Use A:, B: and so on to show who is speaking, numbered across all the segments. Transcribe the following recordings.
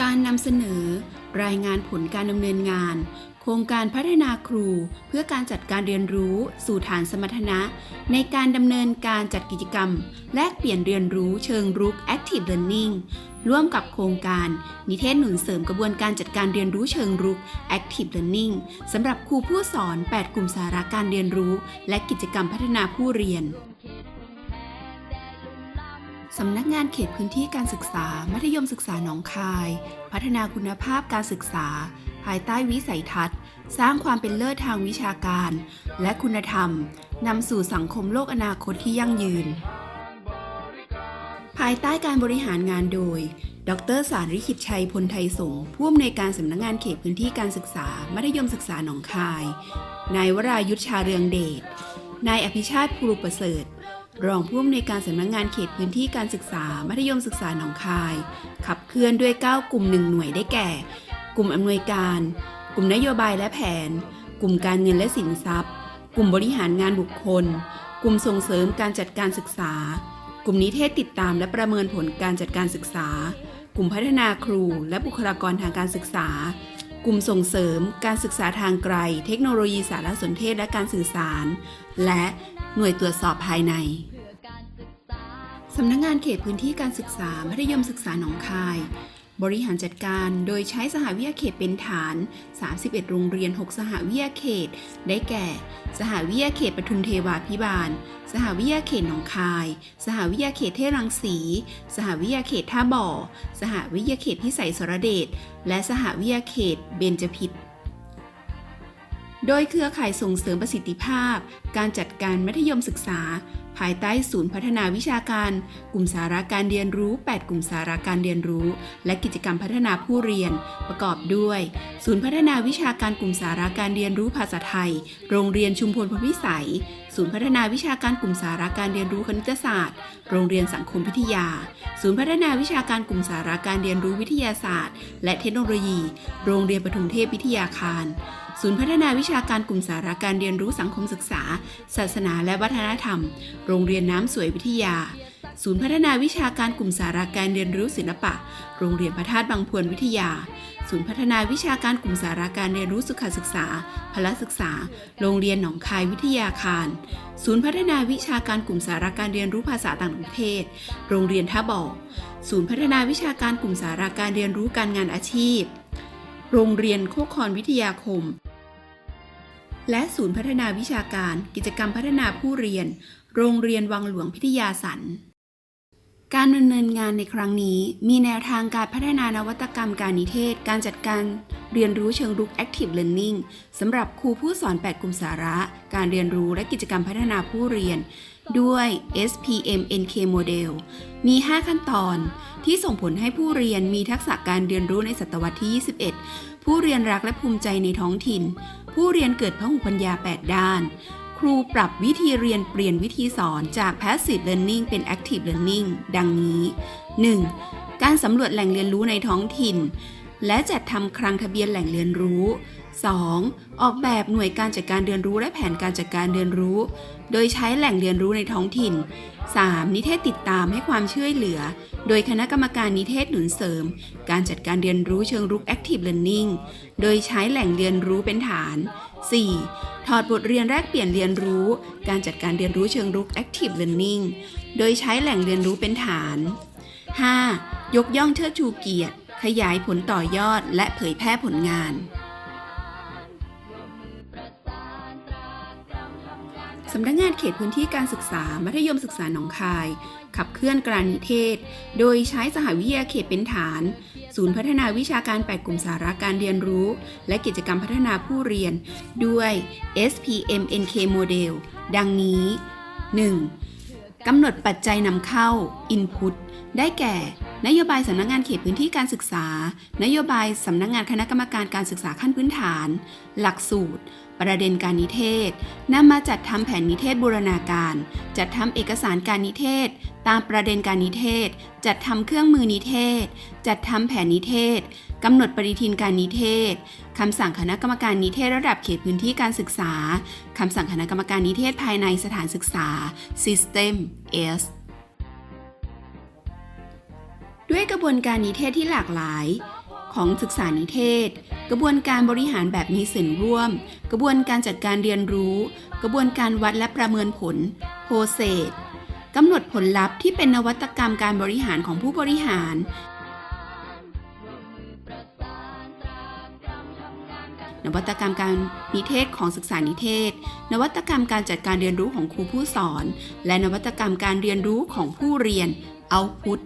A: การนำเสนอ รายงานผลการดำเนินงาน โครงการพัฒนาครู เพื่อการจัดการเรียนรู้ สู่ฐานสมรรถนะ ในการดำเนินการจัดกิจกรรม แลกเปลี่ยนเรียนรู้เชิงรุก Active Learning ร่วมกับโครงการ นิเทศหนุนเสริมกระบวนการจัดการเรียนรู้เชิงรุก Active Learning สำหรับครูผู้สอน 8 กลุ่มสาระการเรียนรู้ และกิจกรรมพัฒนาผู้เรียน สำนักงานเขตพื้นที่การศึกษา มัธยมศึกษาหนองคาย พัฒนาคุณภาพการศึกษา ภายใต้วิสัยทัศน์ สร้างความเป็นเลิศทางวิชาการ และคุณธรรมนำสู่สังคมโลกอนาคตที่ยั่งยืน ภายใต้การบริหารงานโดย ดรสารริขิตชัยพลไทยสงฆ์ผู้อำนวยการสำนักงานเขตพื้นที่การศึกษา มัธยมศึกษาหนองคาย นายวรายุทธชาเรืองเดชนายอภิชาติภูรุประเสริฐ รองผู้อำนวยการสำนักงานเขตพื้นที่การศึกษา มัธยมศึกษาหนองคาย ขับเคลื่อนด้วย 9 กลุ่ม 1 หน่วยได้แก่ กลุ่มอำนวยการ กลุ่มนโยบายและแผน กลุ่มการเงินและสินทรัพย์ กลุ่มบริหารงานบุคคล กลุ่มส่งเสริมการจัดการศึกษา กลุ่มนิเทศติดตามและประเมินผลการจัดการศึกษา กลุ่มพัฒนาครู และบุคลากรทางการศึกษา กลุ่มส่งเสริม การศึกษาทางไกล เทคโนโลยีสารสนเทศและการสื่อสาร และ หน่วยตรวจสอบภายในสำนักงานเขตพื้นที่การศึกษามัธยมศึกษาหนองคาย บริหารจัดการโดยใช้สหวิทยาเขตเป็นฐาน 31 โรงเรียน 6 สหวิทยาเขต ได้แก่ สหวิทยาเขตปทุมเทวาพิบาล สหวิทยาเขตหนองคาย สหวิทยาเขตเทรังสี สหวิทยาเขตท่าบ่อ สหวิทยาเขตพิสัยสรเดช และสหวิทยาเขตเบญจพิตร โดยเครือข่ายส่งเสริมประสิทธิภาพ การจัดการมัธยมศึกษา ภายใต้ศูนย์พัฒนาวิชาการ กลุ่มสาระการเรียนรู้ 8 กลุ่มสาระการเรียนรู้ และกิจกรรมพัฒนาผู้เรียน ประกอบด้วย ศูนย์พัฒนาวิชาการกลุ่มสาระการเรียนรู้ภาษาไทย โรงเรียนชุมพลพลพิสัย ศูนย์พัฒนาวิชาการกลุ่มสาระการเรียนรู้คณิตศาสตร์ โรงเรียนสังคมวิทยา ศูนย์พัฒนาวิชาการกลุ่มสาระการเรียนรู้วิทยาศาสตร์ และเทคโนโลยี โรงเรียนปทุมเทพวิทยาคารศูนย์พัฒนาวิชาการกลุ่มสาระการเรียนรู้สังคมศึกษา ศาสนาและวัฒนธรรมโรงเรียนน้ำสวยวิทยา ศูนย์พัฒนาวิชาการกลุ่มสาระการเรียนรู้ศิลปะ โรงเรียนพระธาตุบางพวนวิทยา ศูนย์พัฒนาวิชาการกลุ่มสาระการเรียนรู้สุขศึกษา พละศึกษา โรงเรียนหนองคายวิทยาคาร ศูนย์พัฒนาวิชาการกลุ่มสาระการเรียนรู้ภาษาต่างประเทศ โรงเรียนท่าบ่อ ศูนย์พัฒนาวิชาการกลุ่มสาระการเรียนรู้การงานอาชีพ โรงเรียนโคกคอนวิทยาคม และศูนย์พัฒนาวิชาการ กิจกรรมพัฒนาผู้เรียน โรงเรียนวังหลวงพิทยาสันการดำเนินงานในครั้งนี้ มีแนวทางการพัฒนานวัตกรรมการนิเทศ การจัดการเรียนรู้เชิงรุก Active Learning สำหรับครูผู้สอน 8 กลุ่มสาระ การเรียนรู้และกิจกรรมพัฒนาผู้เรียน ด้วย SPM NK Model มี 5 ขั้นตอนที่ส่งผลให้ผู้เรียนมีทักษะการเรียนรู้ในศตวรรษที่ 21 ผู้เรียนรักและภูมิใจในท้องถิ่น ผู้เรียนเกิดพหุปัญญา 8 ด้าน ครูปรับวิธีเรียนเปลี่ยนวิธีสอนจาก Passive Learning เป็น Active Learning ดังนี้ 1. การสำรวจแหล่งเรียนรู้ในท้องถิ่น และจัดทำคลังทะเบียนแหล่งเรียนรู้ 2. ออกแบบหน่วยการจัดการเรียนรู้และแผนการจัดการเรียนรู้ โดยใช้แหล่งเรียนรู้ในท้องถิ่น 3. นิเทศติดตามให้ความช่วยเหลือ โดยคณะกรรมการนิเทศหนุนเสริม การจัดการเรียนรู้เชิงรุก Active Learning โดยใช้แหล่งเรียนรู้เป็นฐาน 4. ถอดบทเรียนแรกเปลี่ยนเรียนรู้ การจัดการเรียนรู้เชิงรุก Active Learning โดยใช้แหล่งเรียนรู้เป็นฐาน 5. ยกย่องเชิดชูเกียรติ ขยายผลต่อยอดและเผยแพร่ผลงาน สำนักงานเขตพื้นที่การศึกษา มัธยมศึกษาหนองคาย ขับเคลื่อนการนิเทศ โดยใช้สหวิทยาเขตเป็นฐาน ศูนย์พัฒนาวิชาการแปดกลุ่มสาระการเรียนรู้ และกิจกรรมพัฒนาผู้เรียน ด้วย SPM NK Model ดังนี้ 1. กำหนดปัจจัยนำเข้า Input ได้แก่ นโยบายสำนักงานเขตพื้นที่การศึกษา นโยบายสำนักงานคณะกรรมการการศึกษาขั้นพื้นฐาน หลักสูตร ประเด็นการนิเทศนำมาจัดทำแผนนิเทศบูรณาการ จัดทำเอกสารการนิเทศ ตามประเด็นการนิเทศ จัดทำเครื่องมือนิเทศ จัดทำแผนนิเทศกำหนดปฏิทินการนิเทศคำสั่งคณะกรรมการนิเทศระดับเขตพื้นที่การศึกษาคำสั่งคณะกรรมการนิเทศภายในสถานศึกษา System S ด้วยกระบวนการนิเทศที่หลากหลาย ของศึกษานิเทศ กระบวนการบริหารแบบมีส่วนร่วม กระบวนการจัดการเรียนรู้ กระบวนการวัดและประเมินผลโพเซสกำหนดผลลัพธ์ที่เป็นนวัตกรรมการบริหารของผู้บริหาร นวัตกรรมการนิเทศของศึกษานิเทศ นวัตกรรมการจัดการเรียนรู้ของครูผู้สอน และนวัตกรรมการเรียนรู้ของผู้เรียนเอาพุท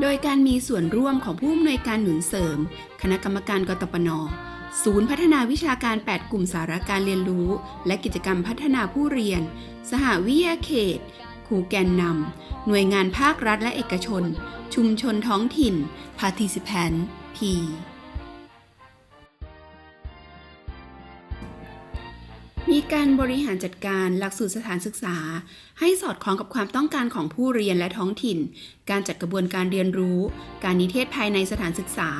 A: โดยการมีส่วนร่วมของผู้อำนวยการหนุนเสริม คณะกรรมการกตปน ศูนย์พัฒนาวิชาการ 8 กลุ่มสาระการเรียนรู้ และกิจกรรมพัฒนาผู้เรียน สหวิทยาเขตครูแกนนำหน่วยงานภาครัฐและเอกชน ชุมชนท้องถิ่น participant P มีการบริหารจัดการหลักสูตรสถานศึกษา ให้สอดคล้องกับความต้องการของผู้เรียนและท้องถิ่น การจัดกระบวนการเรียนรู้ การนิเทศภายในสถานศึกษา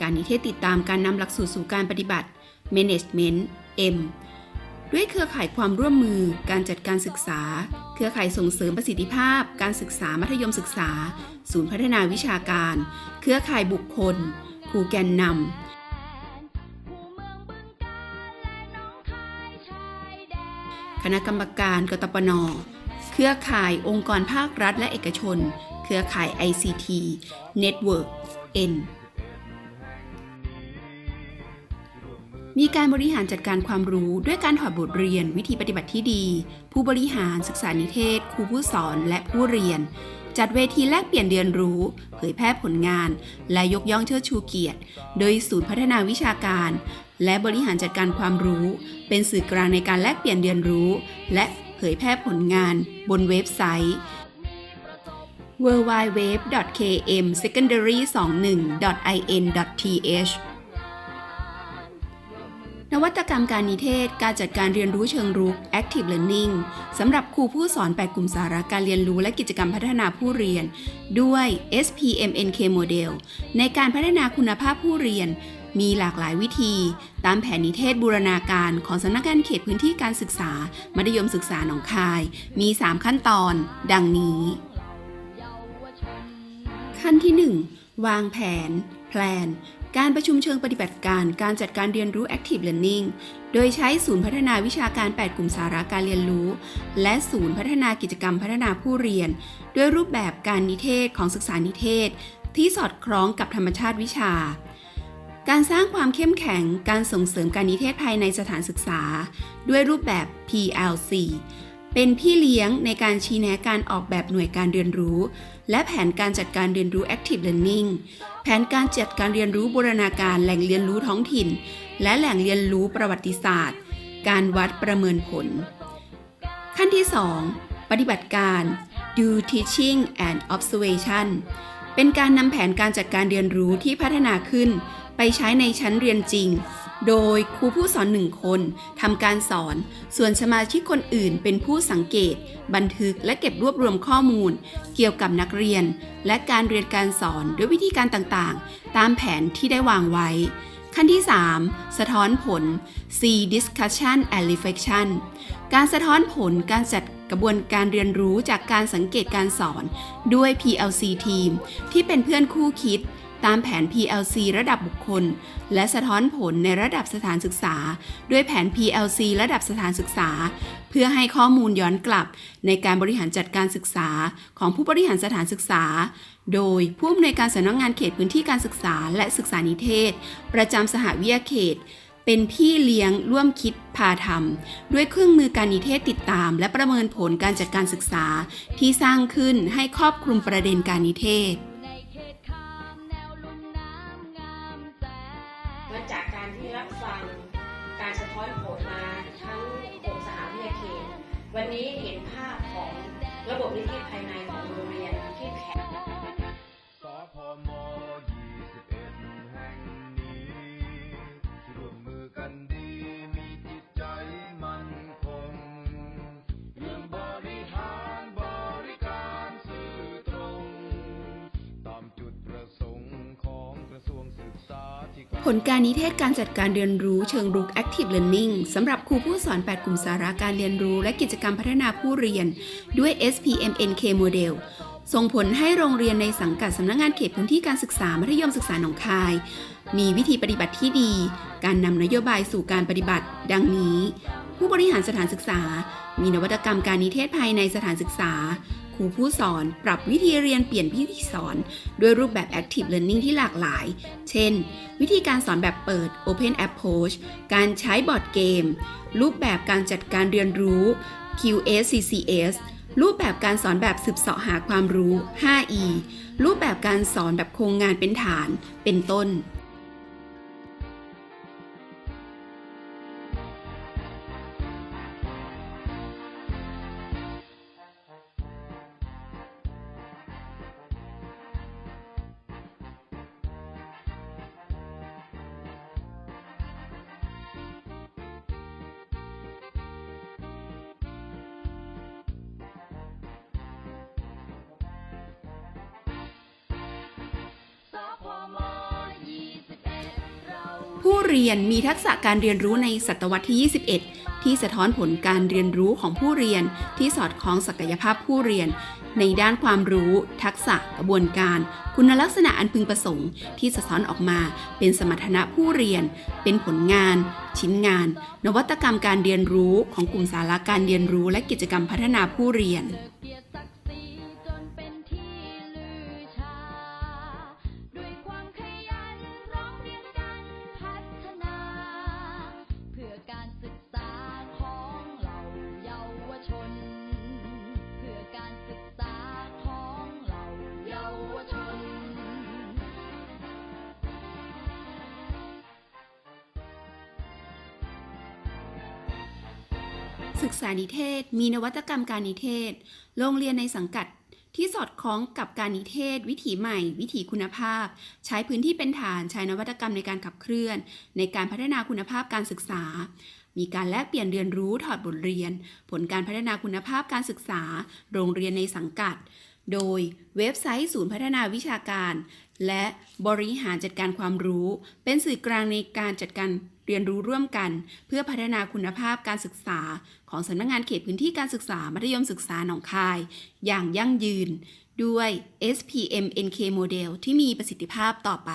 A: การนิเทศติดตามการนำหลักสูตรสู่การปฏิบัติ Management M ด้วยเครือข่ายความร่วมมือ การจัดการศึกษา เครือข่ายส่งเสริมประสิทธิภาพ การศึกษามัธยมศึกษา ศูนย์พัฒนาวิชาการ เครือข่ายบุคคล ครูแกนนำ คณะกรรมการกตปน เครือข่ายองค์กรภาครัฐและเอกชน เครือข่าย ICT Network N มีการบริหารจัดการความรู้ด้วยการถอดบทเรียนวิธีปฏิบัติที่ดี ผู้บริหารศึกษานิเทศ ครูผู้สอนและผู้เรียน จัดเวทีแลกเปลี่ยนเรียนรู้ เผยแพร่ผลงาน และยกย่องเชิดชูเกียรติ โดยศูนย์พัฒนาวิชาการ และบริหารจัดการความรู้ เป็นสื่อกลางในการแลกเปลี่ยนเรียนรู้ และเผยแพร่ผลงานบนเว็บไซต์ www.kmsecondary21.in.th นวัตกรรมการนิเทศ การจัดการเรียนรู้เชิงรุก Active Learning สำหรับครูผู้สอน8กลุ่มสาระการเรียนรู้และกิจกรรมพัฒนาผู้เรียน ด้วย SPMNK Model ในการพัฒนาคุณภาพผู้เรียน มีหลากหลายวิธี ตามแผนนิเทศบูรณาการของสำนักงานเขตพื้นที่การศึกษา มัธยมศึกษาหนองคาย มี 3 ขั้นตอน ดังนี้ ขั้นที่ 1 วางแผน แพลน การประชุมเชิงปฏิบัติการการจัดการเรียนรู้ Active Learning โดยใช้ศูนย์พัฒนาวิชาการ 8 กลุ่มสาระการเรียนรู้ และศูนย์พัฒนากิจกรรมพัฒนาผู้เรียน ด้วยรูปแบบการนิเทศของศึกษานิเทศ ที่สอดคล้องกับธรรมชาติวิชา การสร้างความเข้มแข็งการส่งเสริมการนิเทศภายในสถานศึกษา ด้วยรูปแบบ PLC เป็นพี่เลี้ยงในการชี้แนะการออกแบบหน่วยการเรียนรู้ และแผนการจัดการเรียนรู้ Active Learning แผนการจัดการเรียนรู้บูรณาการแหล่งเรียนรู้ท้องถิ่น และแหล่งเรียนรู้ประวัติศาสตร์ การวัดประเมินผล ขั้นที่ 2 ปฏิบัติการ Do Teaching and Observation เป็นการนำแผนการจัดการเรียนรู้ที่พัฒนาขึ้น ไปใช้ในชั้นเรียนจริง โดยครูผู้สอนหนึ่งคนทำการสอน ส่วนสมาชิกคนอื่นเป็นผู้สังเกต บันทึกและเก็บรวบรวมข้อมูล เกี่ยวกับนักเรียน และการเรียนการสอนด้วยวิธีการต่างๆ ตามแผนที่ได้วางไว้ขั้นที่ 3 สะท้อนผล C discussion and reflection การสะท้อนผลการจัดกระบวนการเรียนรู้จากการสังเกตการสอนด้วย PLC team ที่เป็นเพื่อนคู่คิด ตามแผน PLC ระดับบุคคล และสะท้อนผลในระดับสถานศึกษา ด้วยแผน PLC ระดับสถานศึกษา เพื่อให้ข้อมูลย้อนกลับ ในการบริหารจัดการศึกษา ของผู้บริหารสถานศึกษา โดยผู้อำนวยการสำนักงานเขตพื้นที่การศึกษาและศึกษานิเทศ ประจำสหวิทยาเขตเป็นพี่เลี้ยงร่วมคิดพาทำด้วยเครื่องมือการนิเทศติดตาม และประเมินผลการจัดการศึกษาที่สร้างขึ้นให้ครอบคลุมประเด็นการนิเทศ
B: ผล
C: การ
A: นิเทศการจัดการเรียนรู้เชิงรุก Active Learning สำหรับครูผู้สอน 8 กลุ่มสาระการเรียนรู้ และกิจกรรมพัฒนาผู้เรียนด้วย SPMNK Model ส่งผลให้โรงเรียนในสังกัดสำนักงานเขตพื้นที่การศึกษามัธยมศึกษาหนองคาย มีวิธีปฏิบัติที่ดี การนำนโยบายสู่การปฏิบัติ ดังนี้ ผู้บริหารสถานศึกษา มีนวัตกรรมการนิเทศภายในสถานศึกษา รูผู้สอน ปรับวิธีเรียนเปลี่ยนวิธีสอน ด้วยรูปแบบ Active Learning ที่หลากหลาย เช่น วิธีการสอนแบบเปิด Open Approach การใช้บอร์ดเกม รูปแบบการจัดการเรียนรู้ QSCCS รูปแบบการสอนแบบสืบเสาะหาความรู้ 5E รูปแบบการสอนแบบโครงงานเป็นฐาน เป็นต้น ผู้เรียนมีทักษะการเรียนรู้ในศตวรรษที่ 21 ที่สะท้อนผลการเรียนรู้ของผู้เรียนที่สอดคล้องศักยภาพผู้เรียน ในด้านความรู้ ทักษะกระบวนการ คุณลักษณะอันพึงประสงค์ ที่สะท้อนออกมา เป็นสมรรถนะผู้เรียน เป็นผลงาน ชิ้นงาน นวัตกรรมการเรียนรู้ของกลุ่มสาระการเรียนรู้ และกิจกรรมพัฒนาผู้เรีย
D: น
A: ศึกษานิเทศ มีนวัตกรรมการนิเทศ โรงเรียนในสังกัดที่สอดคล้องกับการนิเทศ วิถีใหม่ วิถีคุณภาพ ใช้พื้นที่เป็นฐานใช้นวัตกรรมในการขับเคลื่อน ในการพัฒนาคุณภาพการศึกษา มีการแลกเปลี่ยนเรียนรู้ถอดบทเรียน ผลการพัฒนาคุณภาพการศึกษา โรงเรียนในสังกัด โดยเว็บไซต์ศูนย์พัฒนาวิชาการ และบริหารจัดการความรู้ เป็นสื่อกลางในการจัดการ เรียนรู้ร่วมกัน เพื่อพัฒนาคุณภาพการศึกษา ของสำนักงานเขตพื้นที่การศึกษา มัธยมศึกษาหนองคาย อย่างยั่งยืน ด้วย SPM NK Model ที่มีประสิทธิภาพต่อไป